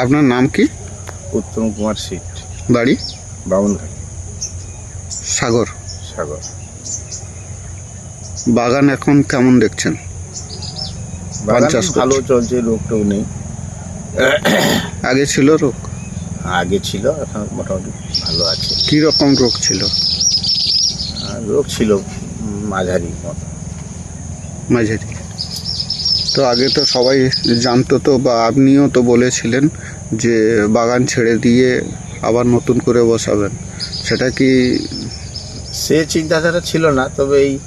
আপনার নাম কি? উত্তম কুমার সিট বাড়ি? বামুনঘাট সাগর। সাগর। বাগান এখন কেমন দেখছেন? বাগান চাষ। ভালো চলছে রোগ টোগ নেই। আগে ছিল রোগ? আগে ছিল এখন মোটামুটি ভালো আছে। কি রকম রোগ ছিল? আর রোগ ছিল উম, মাঝারি মতো। মাঝারি। তো আগে তো সবাই জানতো তো বা আপনিও তো বলেছিলেন যে বাগান ছেড়ে দিয়ে আবার নতুন করে বসাবেন সেটা কি সে চিন্তাধারা ছিল না তবে এই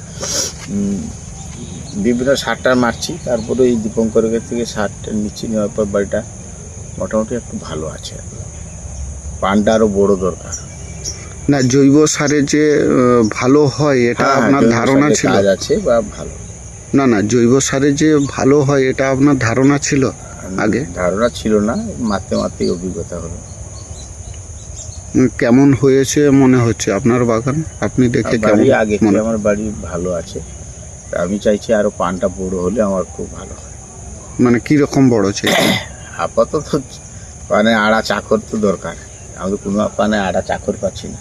বিভিন্ন সারটা মারছি তারপরে এই দীপঙ্করের থেকে সারটা নিচ্ছি নেওয়ার পর বাড়িটা মোটামুটি একটু ভালো আছে। পানটা আরও বড় দরকার। না জৈব সারে যে ভালো হয় এটা হ্যাঁ, আপনার ধারণা ছিল? কাজ আছে বা ভালো। না না জৈব সারে যে ভালো হয় এটা আপনার ধারণা ছিল? আগে? ধারণা ছিল না মারতে মারতেই অভিজ্ঞতা হলো। কেমন হয়েছে মনে হচ্ছে আপনার বাগান? আপনি দেখে কেমন আগে আমার বাড়ি ভালো আছে। আমি চাইছি আরও পানটা বড় হলে আমার খুব ভালো হয়। মানে কি রকম বড় চাই আপাতত পানে আড়া চাকর তো দরকার। আমি কোনো পানে আড়া চাকর পাচ্ছি না।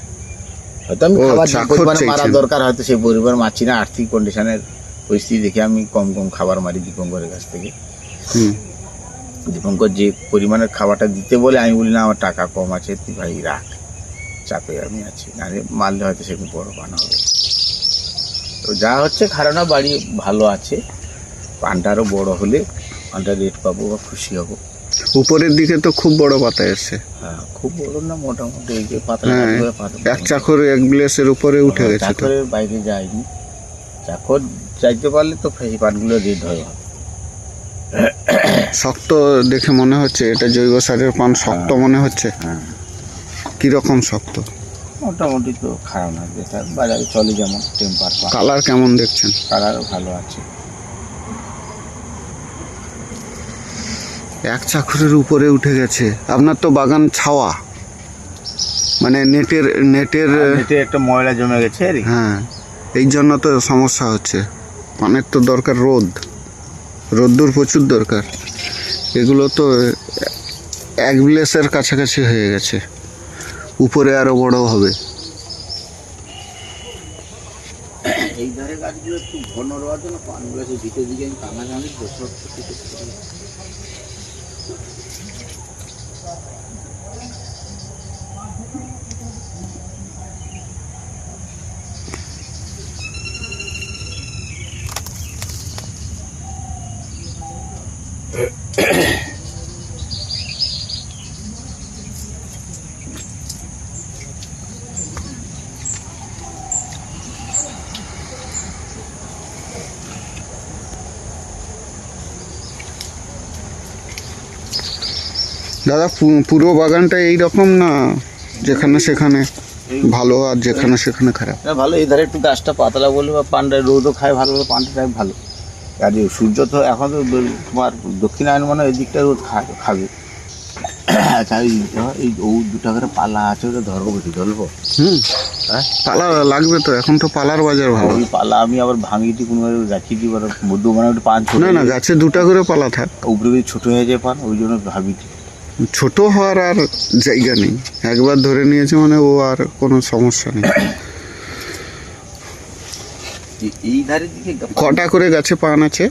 হয়তো আমি খাবার মারা দরকার হয়তো সেই পরিবার মারছি না। আর্থিক কন্ডিশনের পরিস্থিতি দেখে আমি কম কম খাবার মারি দীপঙ্করের কাছ থেকে। দীপঙ্কর যে পরিমাণের খাবারটা দিতে বলে আমি বলি না আমার টাকা কম আছে তুই ভাই রাখ। চাপে আমি আছি। নাহলে মারলে হয়তো সেরকম বড় পান হবে। তো যা হচ্ছে খারানা বাড়ি ভালো আছে। পানটা আরও বড় হলে পানটা রেট পাবো বা খুশি হব। উপরের দিকে তো খুব বড় পাতা এসছে। হ্যাঁ খুব বড় না মোটামুটি এই যে পাতলা হ্যাঁ। এক চাকর এক গ্লাসের উপরে উঠে গেছে চাকরের বাইরে যায়নি। চাকর চাইতে পারলে তো সেই পানগুলো রেড হয় শক্ত দেখে মনে হচ্ছে এটা জৈব সারের পান শক্ত মনে হচ্ছে। হ্যাঁ। কি শক্ত? মোটামুটি তো খারাপ না যেটা বাজারে চলে যেমন টেম্পার কালার কেমন দেখছেন? কালারও ভালো আছে। এক চাকরের উপরে উঠে গেছে। আপনার তো বাগান ছাওয়া। মানে নেটের নেটের এতে একটা ময়লা জমে গেছে আর কি। হ্যাঁ এই জন্য তো সমস্যা হচ্ছে। পানের তো দরকার রোদ। রোদ্দুর প্রচুর দরকার। এগুলো তো এক গ্লাসের কাছাকাছি হয়ে গেছে। উপরে আরও বড় হবে। এই ধারে গাছগুলো একটু ঘন রোয়ার জন্য পানগুলো দিতে দিকে আমি কামা জানি দাদা পুরো বাগানটা এই রকম না? যেখানে সেখানে ভালো আর যেখানে সেখানে খারাপ? না ভালো এই ধারে একটু গাছটা পাতলা বলে বা পানটা রোদও খায় ভালো পানটা খায় ভালো। আর সূর্য তো এখন তো তোমার দক্ষিণায়ন মনে এই দিকটা রোদ খা- খাবে। আচ্ছা এই ও দুটা করে পালা আছে ওটা ধরবো বেশি ধরবো? হুম। হ্যাঁ? পালা লাগবে তো এখন তো পালার বাজার ভালো। ওই পালা আমি আবার ভাঙি দিই কোনো রাখি দিই মধ্য মানে একটু পান ছোট না না গাছে। দুটা করে পালা থাক। উপরে ছোট হয়ে যায় পান ওই জন্য ভাবি দিই। ছোট হওয়ার আর জায়গা নেই। একবার ধরে নিয়েছে মানে ও আর কোনো সমস্যা নেই। এই- ধারের দিকে কটা করে গাছে পান আছে?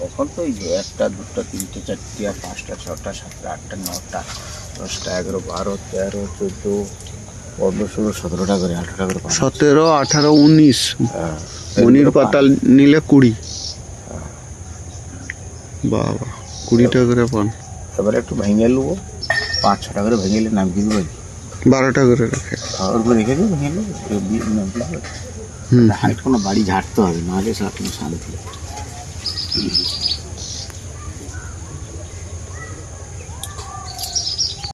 তখন তো এই যে একটা দুটো তিনটে চারটে পাঁচটা ছটা সাতটা আটটা নটা দশটা এগারো বারো তেরো চোদ্দ পনেরো ষোলো সতেরোটা করে আঠারোটা করে সতেরো আঠারো উনিশ। হ্যাঁ, মনির পাতাল নিলে কুড়ি। বাবা কুড়িটা করে পান। এবারে একটু ভেঙে নেব পাঁচ ছটা করে ভেঙে নিলে নাম কিনবো বারোটা করে রাখে খাওয়ার করে রেখে দেবো ভেঙে নেব এবার দিয়ে নাম কিনবো হুম হাইট কোনো বাড়ি ঝাড়তে হবে নাহলে সে কোনো সাড়ে দিলে